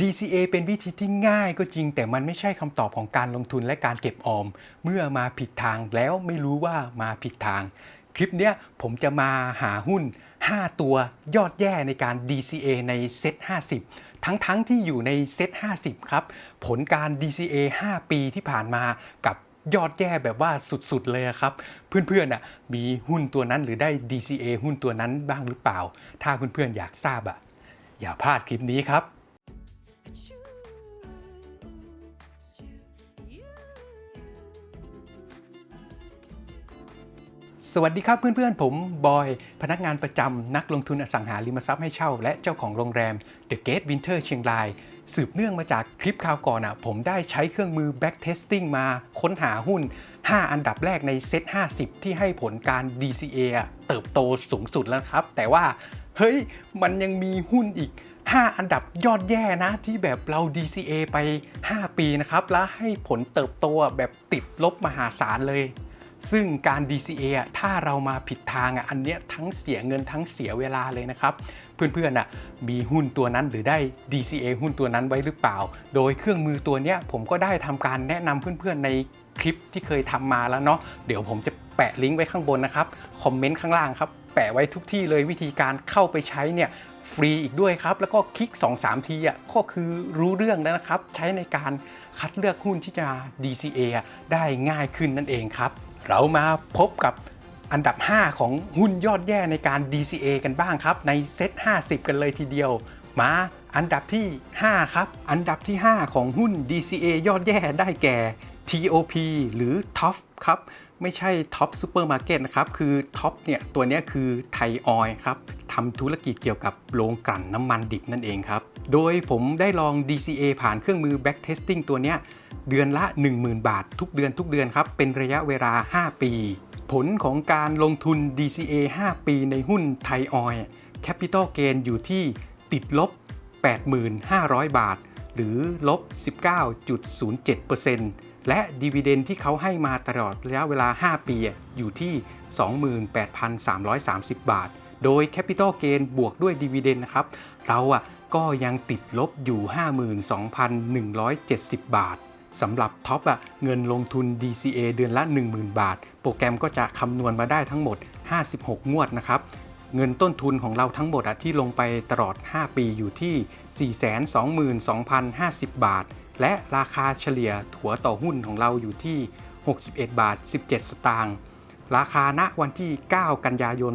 DCA เป็นวิธีที่ง่ายก็จริง แต่มันไม่ใช่คำตอบของการลงทุนและการเก็บออม เมื่อมาผิดทางแล้วไม่รู้ว่ามาผิดทาง คลิปเนี้ยผมจะมาหาหุ้น 5 ตัวยอดแย่ในการ DCA ในเซ็ต50 ทั้งๆทที่อยู่ในเซ็ต50 ครับ ผลการ DCA 5 ปีที่ผ่านมากับยอดแย่แบบว่าสุดๆเลยครับ เพื่อนๆอะมีหุ้นตัวนั้นหรือได้ DCA หุ้นตัวนั้นบ้างหรือเปล่า ถ้าเพื่อนๆอยากทราบอะอย่าพลาดคลิปนี้ครับ สวัสดีครับเพื่อนๆ ผมบอย พนักงานประจำนักลงทุนอสังหาริมทรัพย์ให้เช่า และเจ้าของโรงแรม The Gate Winter เชียงราย สืบเนื่องมาจากคลิปคราวก่อนอะ ผมได้ใช้เครื่องมือ back testing มาค้นหาหุ้น 5 อันดับแรกในเซ็ต50 ที่ให้ผลการ DCA เติบโตสูงสุดแล้วครับ แต่ว่า เฮ้ย มันยังมีหุ้นอีก 5 อันดับยอดแย่นะ ที่แบบเรา DCA ไป 5 ปีนะครับ แล้วให้ผลเติบโตแบบติดลบมหาศาลเลย ซึ่งการ DCA ถ้าเรามาผิดทางอันเนี้ยทั้งเสียเงินทั้งเสียเวลาเลยนะครับ เพื่อนๆอะมีหุ้นตัวนั้นหรือได้ DCA หุ้นตัวนั้นไว้หรือเปล่า โดยเครื่องมือตัวเนี้ยผมก็ได้ทำการแนะนำเพื่อนๆในคลิปที่เคยทำมาแล้วเนาะเดี๋ยวผมจะแปะลิงก์ไว้ข้างบนนะครับคอมเมนต์ข้างล่างครับแปะไว้ทุกที่เลยวิธีการเข้าไปใช้เนี่ยฟรีอีกด้วยครับ แล้วก็คลิก 2-3 ทีอะก็คือรู้เรื่องแล้วนะครับ ใช้ในการคัดเลือกหุ้นที่จะ DCA ได้ง่ายขึ้นนั่นเองครับ เรามาพบกับอันดับ 5 ของหุ้นยอดแย่ในการ DCA กันบ้างครับ ในเซต 50 กันเลยทีเดียว มาอันดับที่ 5 ครับ อันดับที่ 5 ของหุ้น DCA ยอดแย่ได้แก่ TOP หรือ TOP ครับ ไม่ใช่ Top Supermarket นะครับ คือ Top เนี่ย ตัวนี้คือไทยออยครับ ทำธุรกิจเกี่ยวกับโรงกลั่นน้ำมันดิบนั่นเองครับ โดยผมได้ลอง DCA ผ่านเครื่องมือ Back Testing ตัวเนี้ยเดือนละ 10,000 บาท ทุกเดือนทุกเดือนครับ เป็นระยะเวลา 5 ปี ผลของการลงทุน DCA 5 ปีในหุ้นไทยออย Capital Gain อยู่ที่ติดลบ 8,500 บาท หรือลบ 19.07%และดีเวเดนที่เขาให้มาตลอดระยะเวลา 5 ปีอะอยู่ที่ 28,330 บาท โดย Capital Gain บวกด้วยดีเวเดนนะครับ เราอะก็ยังติดลบอยู่ 52,170 บาทสำหรับท็อปอะเงินลงทุน DCA เดือนละ 10,000 บาท โปรแกรมก็จะคำนวณมาได้ทั้งหมด 56 งวดนะครับเงินต้นทุนของเราทั้งหมดที่ลงไปตลอด 5 ปีอยู่ที่ 422,050 บาท และราคาเฉลี่ยถัวต่อหุ้นของเราอยู่ที่ 61 บาท 17 สตางค์ ราคาณวันที่ 9 กันยายน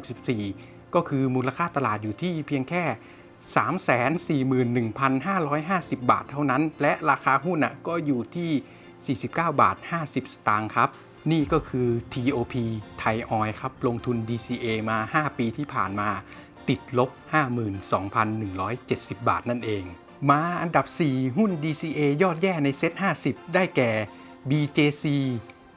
2564 ก็คือมูลค่าตลาดอยู่ที่เพียงแค่ 341,550 บาทเท่านั้น และราคาหุ้นอะก็อยู่ที่ 49 บาท 50 สตางค์ครับ นี่ก็คือ TOP ไทยออยครับ ลงทุน DCA มา 5 ปีที่ผ่านมา ติดลบ 52,170 บาทนั่นเอง มาอันดับ 4 หุ้น DCA ยอดแย่ในเซ็ต50 ได้แก่ BJC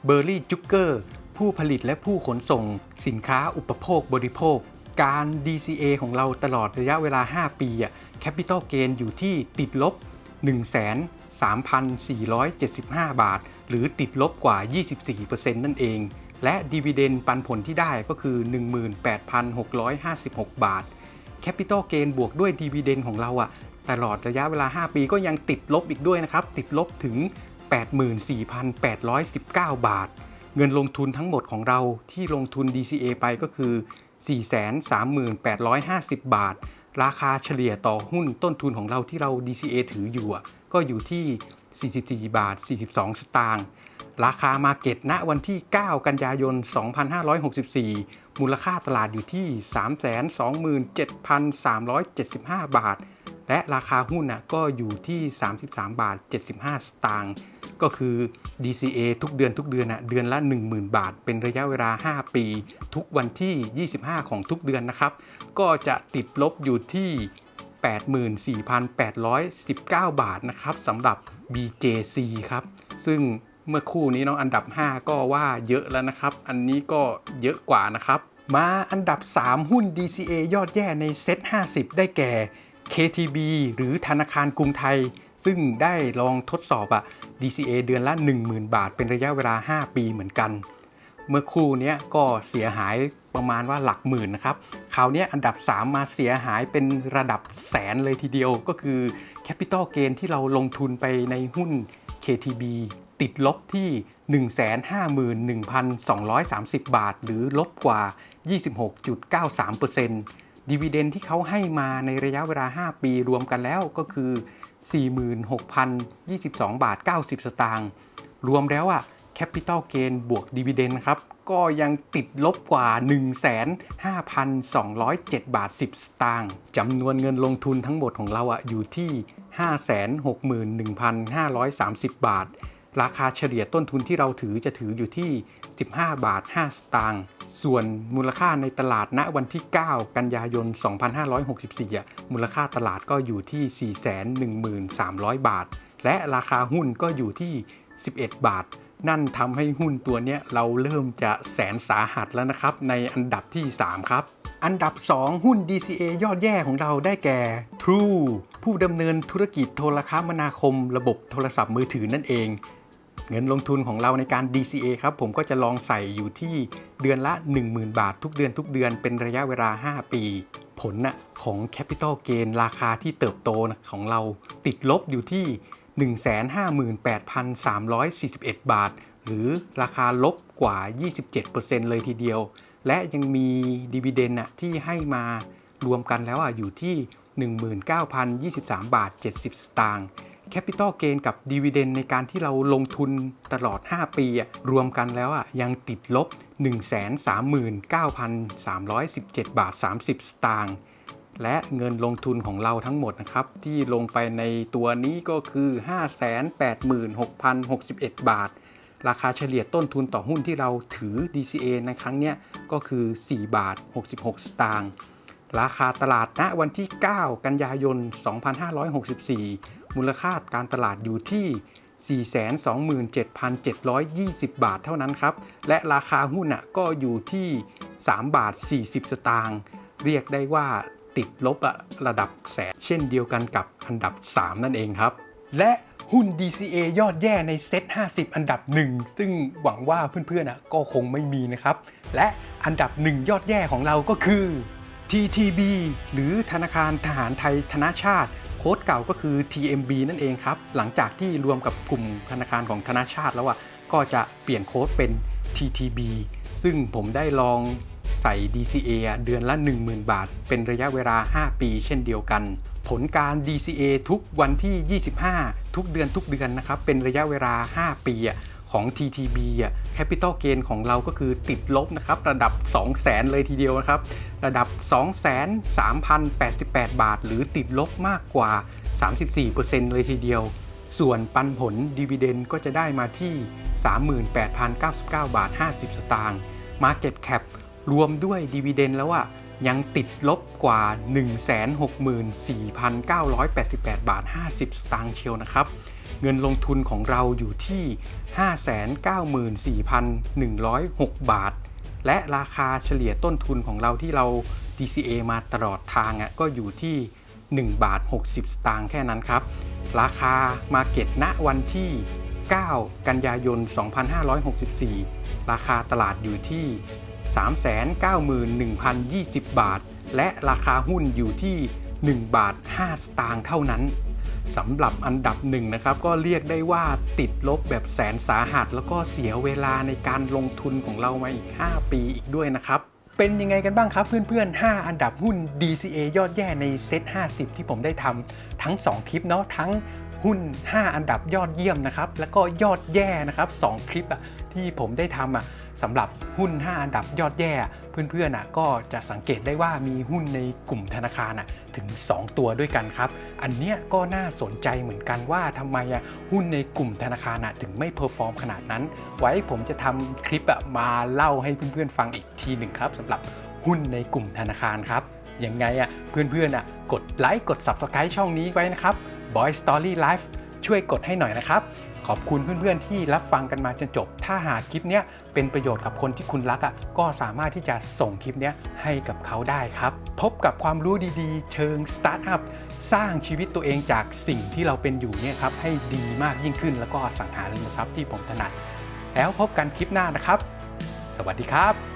b e r r y j u g e r ผู้ผลิตและผู้ขนส่ง สินค้าอุปโภคบริโภค การ DCA ของเราตลอดระยะเวลา 5 ปีอะ Capital Gain อยู่ที่ติดลบ 1,3475 บาท หรือติดลบกว่า 24%นั่นเอง และดีเวเดนปันผลที่ได้ก็คือ 18,656 บาท Capital Gain บวกด้วยดีเวเดนของเราอะตลอดระยะเวลา 5 ปีก็ยังติดลบอีกด้วยนะครับ ติดลบถึง 84,819 บาท เงินลงทุนทั้งหมดของเราที่ลงทุน DCA ไปก็คือ 438,50 บาท ราคาเฉลี่ยต่อหุ้นต้นทุนของเราที่เรา DCA ถืออยู่ก็อยู่ที่ 44 บาท 42 สตางค์ ราคามาเก็ตณวันที่ 9 กันยายน 2564 มูลค่าตลาดอยู่ที่ 327,375 บาท และราคาหุ้นนะก็อยู่ที่ 33 บาท 75 สตางค์ก็คือ DCA ทุกเดือนทุกเดือนนะเดือนละ 10,000 บาท เป็นระยะเวลา 5 ปี ทุกวันที่ 25 ของทุกเดือนนะครับ ก็จะติดลบอยู่ที่ 84,819 บาทนะครับสำหรับ BJC ครับ ซึ่งเมื่อคู่นี้เนาะอันดับ 5 ก็ว่าเยอะแล้วนะครับ อันนี้ก็เยอะกว่านะครับ มาอันดับ 3 หุ้น DCA ยอดแย่ในเซ็ต50 ได้แก่ KTB หรือธนาคารกรุงไทย ซึ่งได้ลองทดสอบอะ DCA เดือนละ 10,000 บาท เป็นระยะเวลา 5 ปีเหมือนกัน เมื่อครู่เนี้ยก็เสียหายประมาณว่าหลักหมื่นนะครับคราวเนี้ยอันดับ 3 มาเสียหายเป็นระดับแสนเลยทีเดียวก็คือ Capital Gain ที่เราลงทุนไปในหุ้น KTB ติดลบที่ 151,230 บาท หรือลบกว่า 26.93% ดีเวเดนที่เขาให้มาในระยะเวลา 5 ปีรวมกันแล้วก็คือ 46,022 บาท 90 สตางค์รวมแล้วอะ Capital Gain บวกดีเวเดนครับ ก็ยังติดลบกว่า 15,207 บาท 10 สตางค์จำนวนเงินลงทุนทั้งหมดของเราอะอยู่ที่ 561,530 บาท ราคาเฉลี่ยต้นทุนที่เราถือจะถืออยู่ที่ 15 บาท 5 สตางค์ ส่วนมูลค่าในตลาดณวันที่ 9 กันยายน 2564 มูลค่าตลาดก็อยู่ที่ 413,000 บาท และราคาหุ้นก็อยู่ที่ 11 บาท นั่นทำให้หุ้นตัวนี้เราเริ่มจะแสนสาหัสแล้วนะครับ ในอันดับที่ 3 ครับ อันดับ 2 หุ้น DCA ยอดแย่ของเราได้แก่ True ผู้ดำเนินธุรกิจโทรคมนาคม ระบบโทรศัพท์มือถือนั่นเอง เงินลงทุนของเราในการ DCA ครับผมก็จะลองใส่อยู่ที่เดือนละ 10,000 บาท ทุกเดือนทุกเดือนเป็นระยะเวลา 5 ปี ผลนะของ Capital Gain ราคาที่เติบโตนะของเราติดลบอยู่ที่ 158,341 บาท หรือราคาลบกว่า 27%เลยทีเดียว และยังมีดีเวเดนนะที่ให้มารวมกันแล้วอะอยู่ที่ 19,023 บาท 70 สตางค์ Capital Gain กับ Dividend ในการที่เราลงทุนตลอด 5 ปีรวมกันแล้วอะยังติดลบ 139,317 บาท 30 สตางค์และเงินลงทุนของเราทั้งหมดนะครับ ที่ลงไปในตัวนี้ก็คือ 586,061 บาท ราคาเฉลี่ยต้นทุนต่อหุ้นที่เราถือ DCA ในครั้งเนี้ยก็คือ 4 บาท 66 สตางค์ราคาตลาดณวันที่ 9 กันยายน 2564 มูลค่าการตลาดอยู่ที่ 427,720 บาทเท่านั้นครับ และราคาหุ้นอะก็อยู่ที่ 3 บาท 40 สตางค์เรียกได้ว่าติดลบอะระดับแสนเช่นเดียวกันกับอันดับ 3 นั่นเองครับ และหุ้น DCA ยอดแย่ในเซต50 อันดับหนึ่งซึ่งหวังว่าเพื่อนๆอะก็คงไม่มีนะครับ และอันดับหนึ่งยอดแย่ของเราก็คือ TTB หรือธนาคารทหารไทยธนาชาติ ค้ดเก่าก็คือ TMB นั่นเองครับ หลังจากที่รวมกับกลุ่มธนาคารของธนาชาติแล้วอะก็จะเปลี่ยนโค้ดเป็น TTB ซึ่งผมได้ลองใส่ DCA เดือนละ 10,000 บาท เป็นระยะเวลา 5 ปีเช่นเดียวกัน ผลการ DCA ทุกวันที่ 25 ทุกเดือนทุกเดือนนะครับ เป็นระยะเวลา 5 ปีอะ ของ TTB อะ Capital Gain ของเราก็คือติดลบนะครับ ระดับ 200,000 เลยทีเดียวนะครับ ระดับ 2,3,088 บาท หรือติดลบมากกว่า 34%เลยทีเดียว ส่วนปันผลดีเวเดนก็จะได้มาที่ 38,099 บาท 50 สตางค์ Market Cap รวมด้วยดีเวเดนแล้วอะยังติดลบกว่า 164,988 บาท 50 สตางค์เชียวนะครับ เงินลงทุนของเราอยู่ที่ 594,106 บาท และราคาเฉลี่ยต้นทุนของเราที่เรา DCA มาตลอดทางอะก็อยู่ที่ 1 บาท 60 สตางค์แค่นั้นครับ ราคามาเก็ตณวันที่ 9 กันยายน 2564 ราคาตลาดอยู่ที่ 391,020 บาท และราคาหุ้นอยู่ที่ 1 บาท 5 สตางค์เท่านั้น สำหรับอันดับหนึ่งนะครับ ก็เรียกได้ว่าติดลบแบบแสนสาหัส แล้วก็เสียเวลาในการลงทุนของเรามาอีก 5 ปีอีกด้วยนะครับเป็นยังไงกันบ้างครับเพื่อนๆ 5 อันดับหุ้น DCA ยอดแย่ในเซต 50 ที่ผมได้ทำทั้ง 2 คลิปเนาะทั้งหุ้น 5 อันดับยอดเยี่ยมนะครับ แล้วก็ยอดแย่นะครับ 2 คลิปอะที่ผมได้ทำอะสำหรับหุ้น 5 อันดับยอดแย่ เพื่อนๆอะก็จะสังเกตได้ว่ามีหุ้นในกลุ่มธนาคารอะถึง 2 ตัวด้วยกันครับ อันเนี้ยก็น่าสนใจเหมือนกันว่าทำไมหุ้นในกลุ่มธนาคารอะถึงไม่เพอร์ฟอร์มขนาดนั้น ไว้ผมจะทำคลิปมาเล่าให้เพื่อนๆฟังอีกทีหนึ่งครับสำหรับหุ้นในกลุ่มธนาคารครับยังไงอะเพื่อนๆอะกดไลค์กด Subscribe ช่องนี้ไว้นะครับ Boy Story Life ช่วยกดให้หน่อยนะครับ ขอบคุณเพื่อนๆ ที่รับฟังกันมาจนจบ ถ้าหากคลิปนี้เป็นประโยชน์กับคนที่คุณรักอะก็สามารถที่จะส่งคลิปนี้ให้กับเขาได้ครับ พบกับความรู้ดีๆ เชิงสตาร์ทอัพสร้างชีวิตตัวเองจากสิ่งที่เราเป็นอยู่เนี่ยครับให้ดีมากยิ่งขึ้น แล้วก็สังหาริมทรัพย์ที่ผมถนัด แล้วพบกันคลิปหน้านะครับ สวัสดีครับ